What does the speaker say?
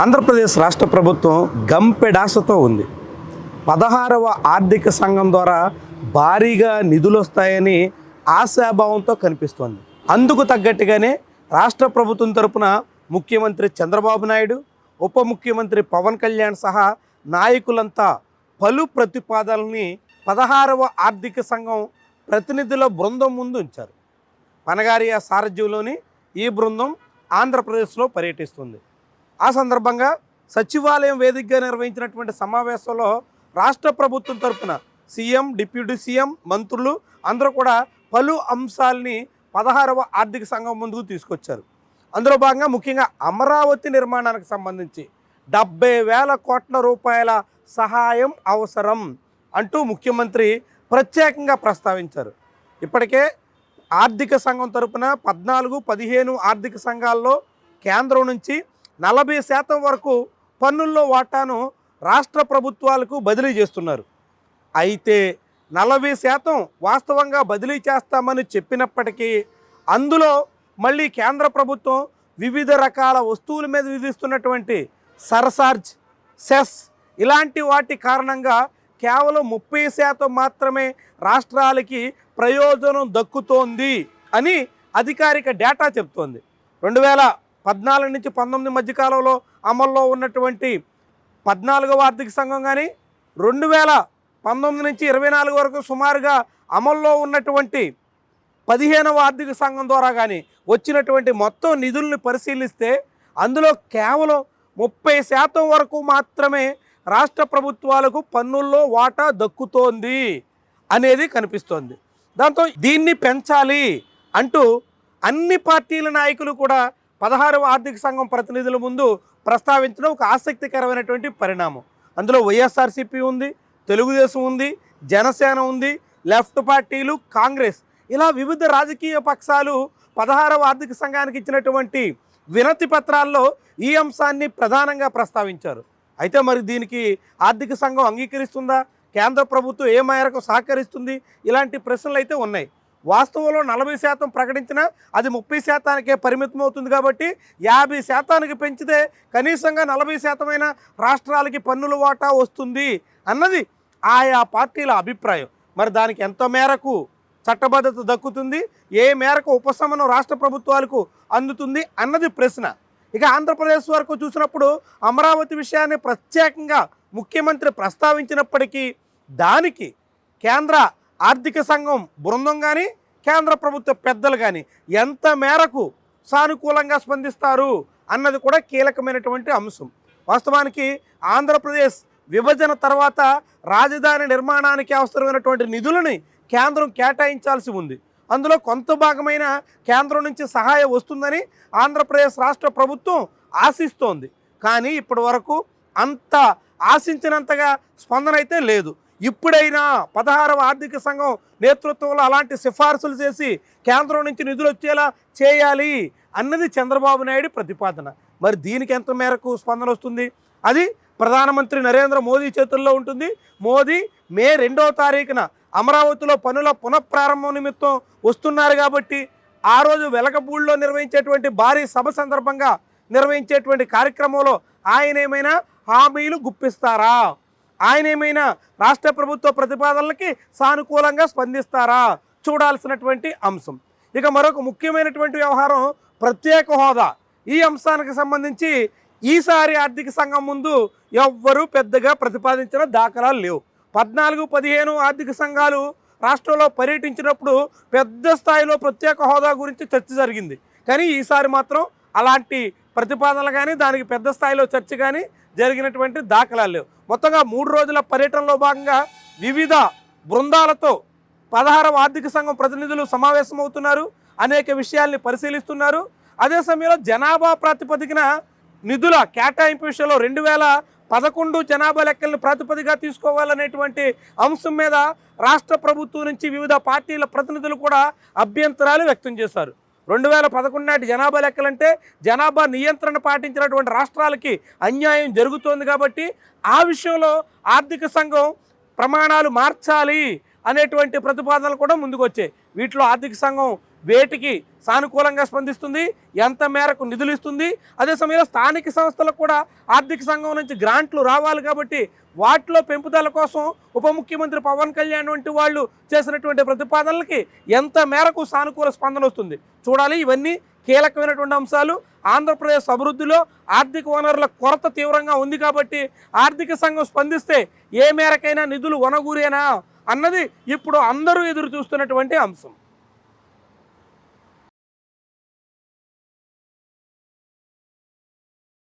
ఆంధ్రప్రదేశ్ రాష్ట్ర ప్రభుత్వం గంపెడాసతో ఉంది. పదహారవ ఆర్థిక సంఘం ద్వారా భారీగా నిధులు వస్తాయని ఆశాభావంతో కనిపిస్తోంది. అందుకు తగ్గట్టుగానే రాష్ట్ర ప్రభుత్వం తరపున ముఖ్యమంత్రి చంద్రబాబు నాయుడు ఉప ముఖ్యమంత్రి పవన్ కళ్యాణ్ సహా నాయకులంతా పలు ప్రతిపాదనల్ని పదహారవ ఆర్థిక సంఘం ప్రతినిధుల బృందం ముందు ఉంచారు. పనగారియా సారథ్యంలోని ఈ బృందం ఆంధ్రప్రదేశ్లో పర్యటిస్తుంది. ఆ సందర్భంగా సచివాలయం వేదికగా నిర్వహించినటువంటి సమావేశంలో రాష్ట్ర ప్రభుత్వం తరపున సీఎం డిప్యూటీ సీఎం మంత్రులు అందరూ కూడా పలు అంశాలని పదహారవ ఆర్థిక సంఘం ముందుకు తీసుకొచ్చారు. అందులో భాగంగా ముఖ్యంగా అమరావతి నిర్మాణానికి సంబంధించి డెబ్బై వేల కోట్ల రూపాయల సహాయం అవసరం అంటూ ముఖ్యమంత్రి ప్రత్యేకంగా ప్రస్తావించారు. ఇప్పటికే ఆర్థిక సంఘం తరపున పద్నాలుగు పదిహేను ఆర్థిక సంఘాల్లో కేంద్రం నుంచి నలభై శాతం వరకు పన్నుల్లో వాటాను రాష్ట్ర ప్రభుత్వాలకు బదిలీ చేస్తున్నారు. అయితే నలభై శాతం వాస్తవంగా బదిలీ చేస్తామని చెప్పినప్పటికీ అందులో మళ్ళీ కేంద్ర ప్రభుత్వం వివిధ రకాల వస్తువుల మీద విధిస్తున్నటువంటి సర్సార్జ్ సెస్ ఇలాంటి వాటి కారణంగా కేవలం ముప్పై శాతం మాత్రమే రాష్ట్రాలకి ప్రయోజనం దక్కుతోంది అని అధికారిక డేటా చెప్తోంది. రెండు వేల పద్నాలుగు నుంచి పంతొమ్మిది మధ్యకాలంలో అమల్లో ఉన్నటువంటి పద్నాలుగవ ఆర్థిక సంఘం కానీ రెండు వేల పంతొమ్మిది నుంచి ఇరవై నాలుగు వరకు సుమారుగా అమల్లో ఉన్నటువంటి పదిహేనవ ఆర్థిక సంఘం ద్వారా కానీ వచ్చినటువంటి మొత్తం నిధుల్ని పరిశీలిస్తే అందులో కేవలం ముప్పై శాతం వరకు మాత్రమే రాష్ట్ర ప్రభుత్వాలకు పన్నుల్లో వాటా దక్కుతోంది అనేది కనిపిస్తోంది. దాంతో దీన్ని పెంచాలి అంటూ అన్ని పార్టీల నాయకులు కూడా పదహారవ ఆర్థిక సంఘం ప్రతినిధుల ముందు ప్రస్తావించడం ఒక ఆసక్తికరమైనటువంటి పరిణామం. అందులో వైఎస్ఆర్సీపీ ఉంది తెలుగుదేశం ఉంది జనసేన ఉంది లెఫ్ట్ పార్టీలు కాంగ్రెస్. ఇలా వివిధ రాజకీయ పక్షాలు పదహారవ ఆర్థిక సంఘానికి ఇచ్చినటువంటి వినతి పత్రాల్లో ఈ అంశాన్ని ప్రధానంగా ప్రస్తావించారు. అయితే మరి దీనికి ఆర్థిక సంఘం అంగీకరిస్తుందా? కేంద్ర ప్రభుత్వం ఏ మేరకు సహకరిస్తుంది? ఇలాంటి ప్రశ్నలు అయితే ఉన్నాయి. వాస్తవంలో నలభై శాతం ప్రకటించినా అది ముప్పై శాతానికే పరిమితం అవుతుంది కాబట్టి యాభై శాతానికి పెంచితే కనీసంగా నలభై శాతమైన రాష్ట్రాలకి పన్నుల వాటా వస్తుంది అన్నది ఆయా పార్టీల అభిప్రాయం. మరి దానికి ఎంత మేరకు చట్టబద్ధత దక్కుతుంది? ఏ మేరకు ఉపశమనం రాష్ట్ర ప్రభుత్వాలకు అందుతుంది అన్నది ప్రశ్న. ఇక ఆంధ్రప్రదేశ్ వరకు చూసినప్పుడు అమరావతి విషయాన్ని ప్రత్యేకంగా ముఖ్యమంత్రి ప్రస్తావించినప్పటికీ దానికి కేంద్ర ఆర్థిక సంఘం బృందం కానీ కేంద్ర ప్రభుత్వ పెద్దలు కానీ ఎంత మేరకు సానుకూలంగా స్పందిస్తారు అన్నది కూడా కీలకమైనటువంటి అంశం. వాస్తవానికి ఆంధ్రప్రదేశ్ విభజన తర్వాత రాజధాని నిర్మాణానికి అవసరమైనటువంటి నిధులని కేంద్రం కేటాయించాల్సి ఉంది. అందులో కొంత భాగమైన కేంద్రం నుంచి సహాయం వస్తుందని ఆంధ్రప్రదేశ్ రాష్ట్ర ప్రభుత్వం ఆశిస్తోంది. కానీ ఇప్పటి వరకు అంత ఆశించినంతగా స్పందన అయితే లేదు. ఇప్పుడైనా పదహారవ ఆర్థిక సంఘం నేతృత్వంలో అలాంటి సిఫార్సులు చేసి కేంద్రం నుంచి నిధులు వచ్చేలా చేయాలి అన్నది చంద్రబాబు నాయుడు ప్రతిపాదన. మరి దీనికి ఎంత మేరకు స్పందన వస్తుంది? అది ప్రధానమంత్రి నరేంద్ర మోదీ చేతుల్లో ఉంటుంది. మోదీ మే రెండవ తారీఖున అమరావతిలో పనుల పునఃప్రారంభం నిమిత్తం వస్తున్నారు కాబట్టి ఆ రోజు వెలకపూడిలో నిర్వహించేటువంటి భారీ సభ సందర్భంగా నిర్వహించేటువంటి కార్యక్రమంలో ఆయన ఏమైనా హామీలు గుప్పిస్తారా? ఆయన ఏమైనా రాష్ట్ర ప్రభుత్వ ప్రతిపాదనలకి సానుకూలంగా స్పందిస్తారా? చూడాల్సినటువంటి అంశం. ఇక మరొక ముఖ్యమైనటువంటి వ్యవహారం ప్రత్యేక హోదా. ఈ అంశానికి సంబంధించి ఈసారి ఆర్థిక సంఘం ముందు ఎవ్వరూ పెద్దగా ప్రతిపాదించిన దాఖలాలు లేవు. పద్నాలుగు పదిహేను ఆర్థిక సంఘాలు రాష్ట్రంలో పర్యటించినప్పుడు పెద్ద స్థాయిలో ప్రత్యేక హోదా గురించి చర్చ జరిగింది. కానీ ఈసారి మాత్రం అలాంటి ప్రతిపాదనలు కానీ దానికి పెద్ద స్థాయిలో చర్చ కానీ జరిగినటువంటి దాఖలాలు లేవు. మొత్తంగా మూడు రోజుల పర్యటనలో భాగంగా వివిధ బృందాలతో పదహారవ ఆర్థిక సంఘం ప్రతినిధులు సమావేశమవుతున్నారు. అనేక విషయాల్ని పరిశీలిస్తున్నారు. అదే సమయంలో జనాభా ప్రాతిపదికన నిధుల కేటాయింపు విషయంలో రెండు వేల పదకొండు జనాభా లెక్కలను ప్రాతిపదిగా తీసుకోవాలనేటువంటి అంశం మీద రాష్ట్ర ప్రభుత్వం నుంచి వివిధ పార్టీల ప్రతినిధులు కూడా అభ్యంతరాలు వ్యక్తం చేశారు. రెండు వేల పదకొండు నాటి జనాభా లెక్కలంటే జనాభా నియంత్రణ పాటించినటువంటి రాష్ట్రాలకి అన్యాయం జరుగుతోంది కాబట్టి ఆ విషయంలో ఆర్థిక సంఘం ప్రమాణాలు మార్చాలి అనేటువంటి ప్రతిపాదనలు కూడా ముందుకు వచ్చాయి వీటిలో ఆర్థిక సంఘం వేటికి సానుకూలంగా స్పందిస్తుంది ఎంత మేరకు నిధులు ఇస్తుంది అదే సమయంలో స్థానిక సంస్థలకు కూడా ఆర్థిక సంఘం నుంచి గ్రాంట్లు రావాలి కాబట్టి వాటిలో పెంపుదల కోసం ఉప ముఖ్యమంత్రి పవన్ కళ్యాణ్ వంటి వాళ్ళు చేసినటువంటి ప్రతిపాదనలకి ఎంత మేరకు సానుకూల స్పందన వస్తుంది? చూడాలి. ఇవన్నీ కీలకమైనటువంటి అంశాలు. ఆంధ్రప్రదేశ్ అభివృద్ధిలో ఆర్థిక వనరుల కొరత తీవ్రంగా ఉంది కాబట్టి ఆర్థిక సంఘం స్పందిస్తే ఏ మేరకైనా నిధులు వనగూరేనా అన్నది ఇప్పుడు అందరూ ఎదురు చూస్తున్నటువంటి అంశం.